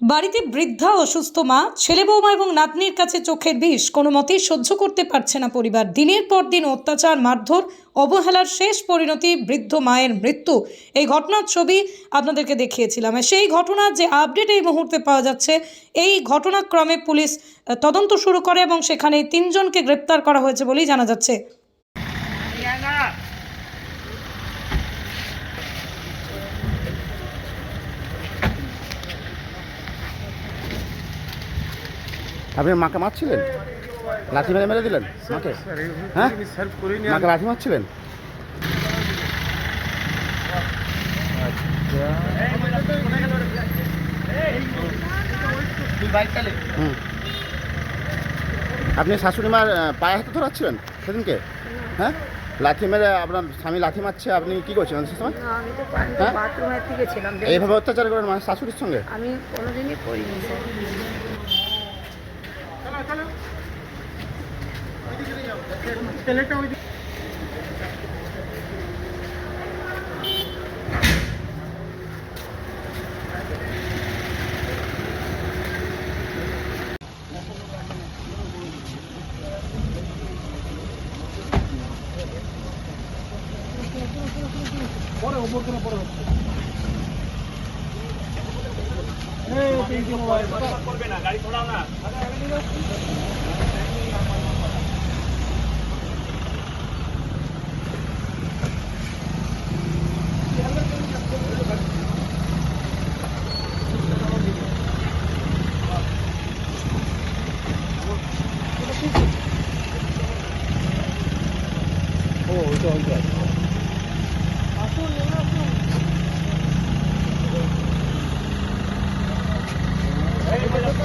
বাড়িতে বৃদ্ধা, অসুস্থ মা, ছেলে বৌমা এবং নাতনির কাছে চোখের বিষ কোনো মতেই সহ্য করতে পারছে না পরিবার। দিনের পর দিন অত্যাচার, মারধর, অবহেলার শেষ পরিণতি বৃদ্ধ মায়ের মৃত্যু। এই ঘটনার ছবি আপনাদেরকে দেখিয়েছিলাম। সেই ঘটনার যে আপডেট এই মুহূর্তে পাওয়া যাচ্ছে, এই ঘটনাক্রমে পুলিশ তদন্ত শুরু করে এবং সেখানে তিনজনকে গ্রেপ্তার করা হয়েছে বলেই জানা যাচ্ছে। আপনি মাকে মারছিলেন? লাঠি মেরে মেরে দিলেন? মাকে? হ্যাঁ? মাকে লাঠি মারছিলেন? আপনি শাশুড়ি মার পায়ে হাতে ধরাচ্ছিলেন সেদিনকে? হ্যাঁ? লাঠি মেরে আপনার স্বামী লাঠি মারছে আপনি কি করছিলেন সে সময়? হ্যাঁ? বাথরুমের দিকে এইভাবে অত্যাচার করেন মানে শাশুড়ির সঙ্গে? আমি কোনোদিনই করিনি Por favor, por favor, por favor. চলো না মেয়েটা যাও না Hey,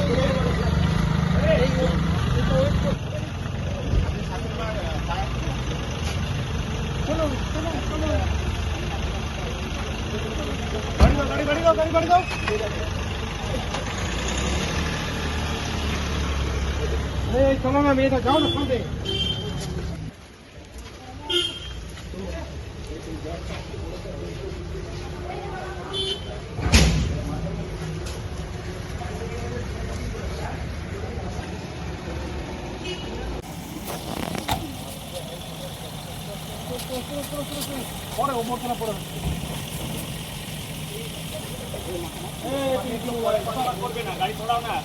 come on, man. તમામ એ તો જાઓ ને পড়ে ওপর তুমি পরে করবে না গাড়ি ছড়াও না